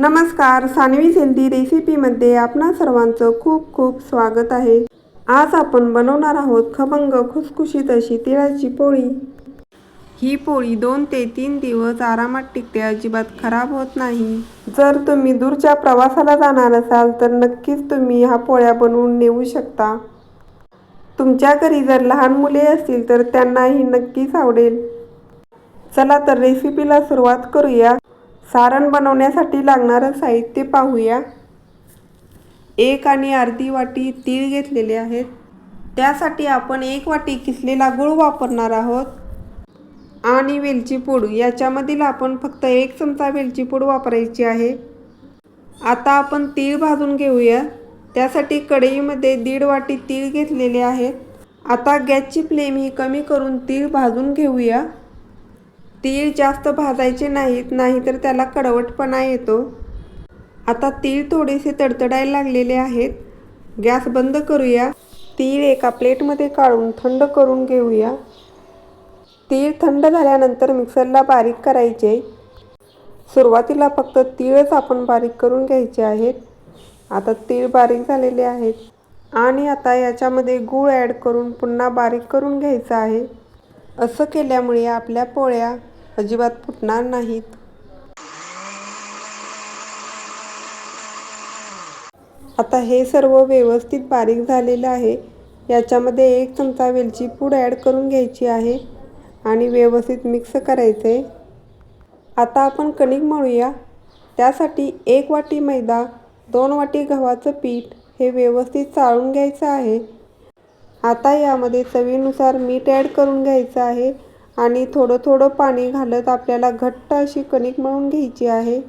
नमस्कार सानवी हेल्दी रेसिपीमध्ये आपणा सर्वांचं खूप खूप स्वागत आहे. आज आपण बनवणार आहोत खमंग खुसखुशीत अशी तिळाची पोळी. ही पोळी दोन ते तीन दिवस आरामात टिकते अजिबात खराब होत नाही. जर तुम्ही दूरच्या प्रवासाला जाणार असाल तर नक्कीच तुम्ही ह्या पोळ्या बनवून नेऊ शकता. तुमच्या घरी जर लहान मुले असतील तर त्यांनाही नक्कीच आवडेल. चला तर रेसिपीला सुरुवात करूया. सारण बनवण्यासाठी लागणारं साहित्य पाहूया. एक आणि अर्धी वाटी तीळ घेतलेले आहेत. त्यासाठी आपण एक वाटी किसलेला गूळ वापरणार आहोत. आणि वेलची पूड याच्यामधील आपण फक्त एक चमचा वेलची पूड वापरायची आहे. आता आपण तीळ भाजून घेऊया. त्यासाठी कढईमध्ये दीड वाटी तीळ घेतलेले आहेत. आता गॅसची फ्लेम ही कमी करून तीळ भाजून घेऊया. तीळ जास्त भाजायचे नाहीत नाहीतर त्याला कडवटपणा येतो. आता तीळ थोडेसे तडतडायला लागलेले आहेत. गॅस बंद करूया. तीळ एका प्लेटमध्ये काढून थंड करून घेऊया. तीळ थंड झाल्यानंतर मिक्सरला बारीक करायचे. सुरुवातीला फक्त तीळच आपण बारीक करून घ्यायचे आहेत. आता तीळ बारीक झालेले आहेत. आणि आता याच्यामध्ये गूळ ॲड करून पुन्हा बारीक करून घ्यायचं आहे. असं केल्यामुळे आपल्या पोळ्या अजिबात फुटणार नाहीत. आता हे सर्व व्यवस्थित बारीक झालेलं आहे. याच्यामध्ये एक चमचा वेलची पूड ॲड करून घ्यायची आहे आणि व्यवस्थित मिक्स करायचं. आहे आता आपण कणिक मळूया. त्यासाठी एक वाटी मैदा दोन वाटी गव्हाचं पीठ हे व्यवस्थित चाळून घ्यायचं आहे. आता यामध्ये चवीनुसार मीठ ॲड करून घ्यायचं आहे. आणि थोडं थोडं पाणी घालत आपल्याला घट्ट अशी कणिक मळून घ्यायची आहे.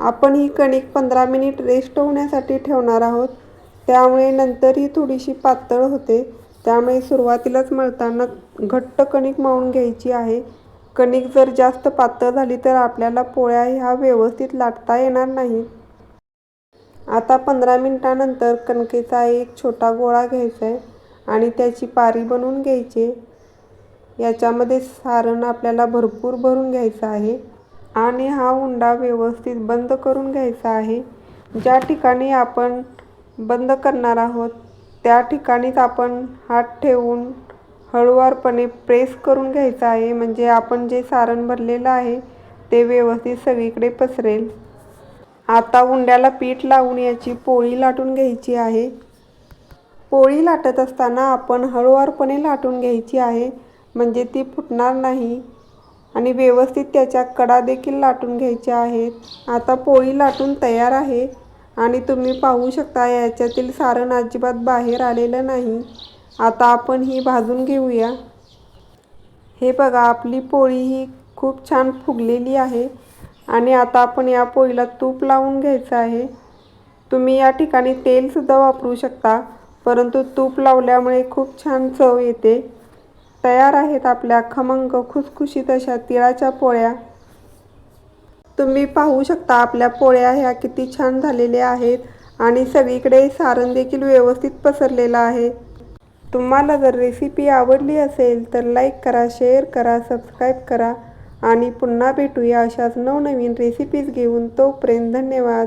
आपण ही कणिक पंधरा मिनिट रेस्ट होण्यासाठी ठेवणार आहोत. त्यामुळे नंतर ही थोडीशी पातळ होते. त्यामुळे सुरुवातीलाच मळताना घट्ट कणिक मळून घ्यायची आहे. कणिक जर जास्त पातळ झाली तर आपल्याला पोळ्या ह्या व्यवस्थित लाटता येणार नाही आता पंधरा मिनटानंतर कणकेचा एक छोटा गोळा घ्यायचा आहे आणि त्याची पारी बनवून घ्यायची याच्यामध्ये सारण आपल्याला भरपूर भरून घ्यायचं आहे आणि हा उंडा व्यवस्थित बंद करून घ्यायचा आहे. ज्या ठिकाणी आपण बंद करणार आहोत त्या ठिकाणीच आपण हात ठेवून हळुवारपणे प्रेस करून घ्यायचा आहे. म्हणजे आपण जे सारण भरलेलं आहे ते व्यवस्थित सगळीकडे पसरेल. आता उंड्याला पीठ लावून याची पोळी लाटून घ्यायची आहे. पोळी लाटत असताना आपण हळुवारपणे लाटून घ्यायची आहे. म्हणजे ती फुटणार नाही. आणि व्यवस्थित त्याच्या कडा देखील लाटून घ्यायच्या आहेत. आता पोळी लाटून तयार आहे. आणि तुम्ही पाहू शकता याच्यातील सारण अजिबात बाहेर आलेलं नाही. आता आपण ही भाजून घेऊया. हे बघा आपली पोळी ही खूप छान फुगलेली आहे. आणि आता आपण या पोळीला तूप लावून घ्यायचं आहे. तुम्ही या ठिकाणी तेलसुद्धा वापरू शकता. परंतु तूप लावल्यामुळे खूप छान चव येते. तयार आहेत आपल्या खमंग खुसखुशीत अशा तिळाच्या पोळ्या. तुम्ही पाहू शकता आपल्या पोळ्या ह्या किती छान झालेल्या आहेत आणि सगळीकडे सारण देखील व्यवस्थित पसरलेलं आहे. तुम्हाला जर रेसिपी आवडली असेल तर लाईक करा शेअर करा सबस्क्राईब करा आणि पुन्हा भेटूया अशाच नवनवीन रेसिपीज घेऊन. तोपर्यंत धन्यवाद.